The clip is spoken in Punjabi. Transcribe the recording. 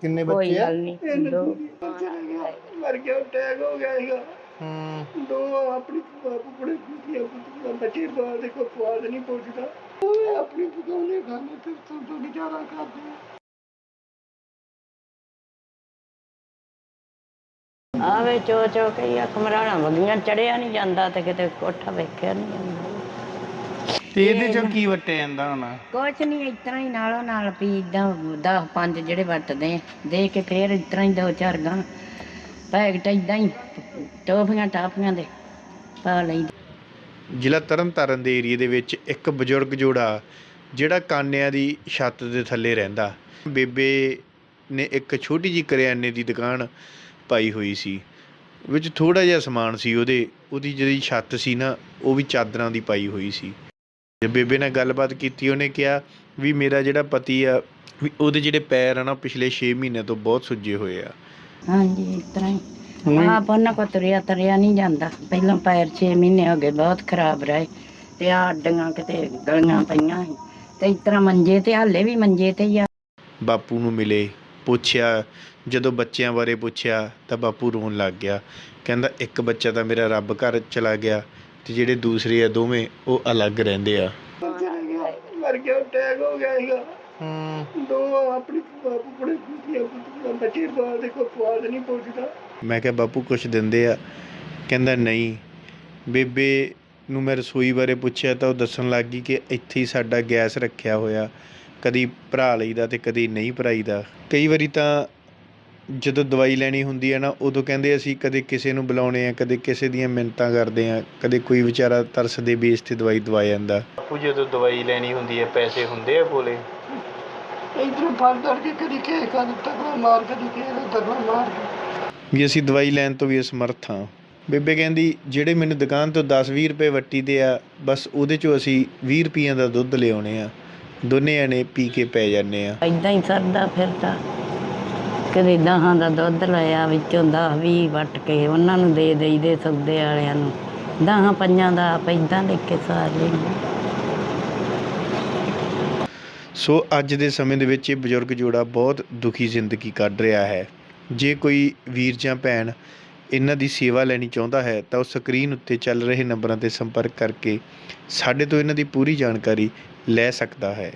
ਕਿੰਨੇ ਕੋਈ ਬੱਚੇ ਆ? ਗੱਲ ਨਹੀਂ ਦੋ। ਮਰ ਗਿਆ ਅਟੈਕ ਹੋ ਗਿਆ ਸੀਗਾ। ਹੂੰ। ਦੋ ਆਪਣੀ ਬਾਪੂ ਬੜੇ ਖੁਸ਼ੀ ਆ ਬੱਚੇ ਬਾਅਦ ਦੇ ਕੋਈ ਸਵਾਦ ਨਹੀਂ ਪੁੱਛਦਾ। ਉਹ ਆਪਣੀ ਪਕਾਉਣੇ ਖਾਣੇ ਤੇ ਤੋਂ ਤੋਂ ਗੁਜ਼ਾਰਾ ਕਰਦੇ ਆ। ਆਵੇ ਚੋ ਚੋ ਕਈ ਅੱਖ ਮਰਾਣਾ ਵਗੀਆਂ ਚੜਿਆ ਨਹੀਂ ਜਾਂਦਾ ਤੇ ਕਿਤੇ ਕੋਠਾ ਵੇਖਿਆ ਨਹੀਂ ਜਾਂਦਾ। ਤੇ ਇਹਦੇ ਚੋਂ ਕੀ ਵਟਿਆ ਜਾਂਦਾ ਹੁਣ? ਕੁਛ ਨਹੀਂ ਇਤਨਾ ਹੀ ਨਾਲੋਂ ਨਾਲ ਵੀ ਇਦਾਂ 10 ਪੰਜ ਜਿਹੜੇ ਵਟਦੇ ਆ, ਦੇ ਕੇ ਫੇਰ ਇਤਨਾ ਹੀ ਦੋ ਚਾਰ ਗਾਂ ਪੈਕਟ ਇਦਾਂ ਹੀ ਟੋਫੀਆਂ ਟਾਫੀਆਂ ਦੇ ਪਾ ਲਈ। ਜ਼ਿਲ੍ਹਾ ਤਰਨਤਾਰਨ ਦੇ ਏਰੀਏ ਦੇ ਵਿੱਚ ਇੱਕ ਬਜ਼ੁਰਗ ਜੋੜਾ ਜਿਹੜਾ ਕਾਨਿਆਂ ਦੀ ਛੱਤ ਦੇ ਥੱਲੇ ਰਹਿੰਦਾ। ਬੇਬੇ ਨੇ ਇੱਕ ਛੋਟੀ ਜੀ ਕਰਿਆਨੇ ਦੀ ਦੁਕਾਨ ਪਾਈ ਹੋਈ ਸੀ ਵਿੱਚ ਥੋੜਾ ਜਿਹਾ ਸਮਾਨ ਸੀ ਉਹਦੇ ਉਹਦੀ ਜਿਹੜੀ ਛੱਤ ਸੀ ਨਾ ਉਹ ਵੀ ਚਾਦਰਾਂ ਦੀ ਪਾਈ ਹੋਈ ਸੀ। ਜੇ ਬੇਬੇ ਨਾਲ ਗੱਲਬਾਤ ਕੀਤੀ ਉਹਨੇ ਕਿਹਾ ਵੀ ਮੇਰਾ ਜਿਹੜਾ ਪਤੀ ਆ ਵੀ ਉਹਦੇ ਜਿਹੜੇ ਪੈਰ ਆ ਨਾ ਪਿਛਲੇ 6 ਮਹੀਨਿਆਂ ਤੋਂ ਬਹੁਤ ਸੁੱਜੇ ਹੋਏ ਆ। ਹਾਂਜੀ ਇਤਨਾ ਹੀ। ਆਪ ਉਹਨਾਂ ਕੋ ਤੁਰਿਆ ਤਰਿਆ ਨਹੀਂ ਜਾਂਦਾ। ਪਹਿਲਾਂ ਪੈਰ 6 ਮਹੀਨੇ ਹੋ ਗਏ ਬਹੁਤ ਖਰਾਬ ਰਹੇ। ਤੇ ਆ ਅੱਡੀਆਂ ਕਿਤੇ ਗਲੀਆਂ ਪਈਆਂ ਸੀ। ਤੇ ਇਤਨਾ ਮੰਜੇ ਤੇ ਹਾਲੇ ਵੀ ਮੰਜੇ ਤੇ ਹੀ ਆ। ਬਾਪੂ ਨੂੰ ਮਿਲੇ ਪੁੱਛਿਆ ਜਦੋਂ ਬੱਚਿਆਂ ਬਾਰੇ ਪੁੱਛਿਆ ਤਾਂ ਬਾਪੂ ਰੋਣ ਲੱਗ ਗਿਆ। ਕਹਿੰਦਾ ਇੱਕ ਬੱਚਾ ਤਾਂ ਮੇਰਾ ਰੱਬ ਘਰ ਚਲਾ ਗਿਆ। ਤੇ ਜਿਹੜੇ ਦੂਸਰੇ ਆ ਦੋਵੇਂ ਉਹ ਅਲੱਗ ਰਹਿੰਦੇ ਆ। ਚਲਾ ਗਿਆ। ਮਰ ਗਿਆ ਅਟੈਕ ਹੋ ਗਿਆ ਸੀਗਾ। ਹੂੰ। ਦੋ ਆਪਣੀ ਬਾਪੂ ਬੜੇ ਖੁਸ਼ੀ ਆ ਬੱਚੇ ਬਾਅਦ ਦੇ ਕੋਈ ਸਵਾਦ ਨਹੀਂ ਪੁੱਛਦਾ। ਮੈਂ ਕਿਹਾ ਬਾਪੂ ਕੁਛ ਦਿੰਦੇ ਆ? ਕਹਿੰਦਾ ਨਹੀਂ। ਬੇਬੇ ਨੂੰ ਮੈਂ ਰਸੋਈ ਬਾਰੇ ਪੁੱਛਿਆ ਤਾਂ ਉਹ ਦੱਸਣ ਲੱਗ ਗਈ ਕਿ ਇੱਥੇ ਹੀ ਸਾਡਾ ਗੈਸ ਰੱਖਿਆ ਹੋਇਆ। ਕਦੀ ਭਰਾ ਲਈਦਾ ਤੇ ਕਦੀ ਨਹੀਂ ਭਰਾਈਦਾ। ਕਈ ਵਾਰੀ ਤਾਂ ਜਦੋਂ ਦਵਾਈ ਲੈਣੀ ਹੁੰਦੀ ਹੈ ਨਾ ਉਦੋਂ ਕਹਿੰਦੇ ਅਸੀਂ ਕਦੇ ਕਿਸੇ ਨੂੰ ਬੁਲਾਉਣੇ ਆ ਕਦੇ ਕਿਸੇ ਦੀਆਂ ਮਿੰਨਤਾਂ ਕਰਦੇ ਆ ਕਦੇ ਕੋਈ ਵਿਚਾਰਾ ਤਰਸ ਦੇ ਬੇਸ ਤੇ ਦਵਾਈ ਦਵਾ ਜਾਂਦਾ। ਬਾਪੂ ਜਦੋਂ ਦਵਾਈ ਲੈਣੀ ਹੁੰਦੀ ਹੈ ਪੈਸੇ ਹੁੰਦੇ ਆ ਕੋਲੇ? ਇਧਰ ਫੜ ਦੜ ਕੇ ਕਦੀ ਕਿਸੇ ਕਦ ਤਕੜਾ ਮਾਰ ਕਦੀ ਕਿਸੇ ਦਾ ਤਕੜਾ ਮਾਰ ਕੇ। ਵੀ ਅਸੀਂ ਦਵਾਈ ਲੈਣ ਤੋਂ ਵੀ ਅਸਮਰਥ ਹਾਂ। ਬੇਬੇ ਕਹਿੰਦੀ ਜਿਹੜੇ ਮੈਨੂੰ ਦੁਕਾਨ ਤੋਂ 10-20 ਰੁਪਏ ਵੱਟੀ ਦੇ ਆ ਬਸ ਉਹਦੇ ਚੋਂ ਅਸੀਂ 20 ਰੁਪਈਆਂ ਦਾ ਦੁੱਧ ਲਿਆਉਣੇ ਆ। ਦੋਨੇ ਜਣੇ ਪੀ ਕੇ ਪੈ ਜਾਂਦੇ ਆ। ਇਦਾਂ ਹੀ ਸਰਦਾ ਫਿਰਦਾ। ਕਦੇ ਦਹਾਂ ਦਾ ਦੁੱਧ ਲਿਆ ਵਿੱਚੋਂ ਦਸ ਵੀਹ ਵੱਟ ਕੇ ਉਹਨਾਂ ਨੂੰ ਦੇ ਦੇਈਦੇ ਸੌਦੇ ਵਾਲਿਆਂ ਨੂੰ। ਦਹਾਂ ਪੰਜਾਂ ਦਾ ਆਪ ਏਦਾਂ ਲੈ ਕੇ ਸਾਰ ਲੈਂਦੇ ਸੋ ਅੱਜ ਦੇ ਸਮੇਂ ਦੇ ਵਿੱਚ ਇਹ ਬਜ਼ੁਰਗ ਜੋੜਾ ਬਹੁਤ ਦੁਖੀ ਜ਼ਿੰਦਗੀ ਕੱਢ ਰਿਹਾ ਹੈ। ਜੇ ਕੋਈ ਵੀਰ ਜਾਂ ਭੈਣ ਇਹਨਾਂ ਦੀ ਸੇਵਾ ਲੈਣੀ ਚਾਹੁੰਦਾ ਹੈ, ਤਾਂ ਉਹ ਸਕਰੀਨ ਉੱਤੇ ਚੱਲ ਰਹੇ ਨੰਬਰਾਂ ਤੇ ਸੰਪਰਕ ਕਰਕੇ ਸਾਡੇ ਤੋਂ ਇਹਨਾਂ ਦੀ ਪੂਰੀ ਜਾਣਕਾਰੀ ਲੈ ਸਕਦਾ ਹੈ।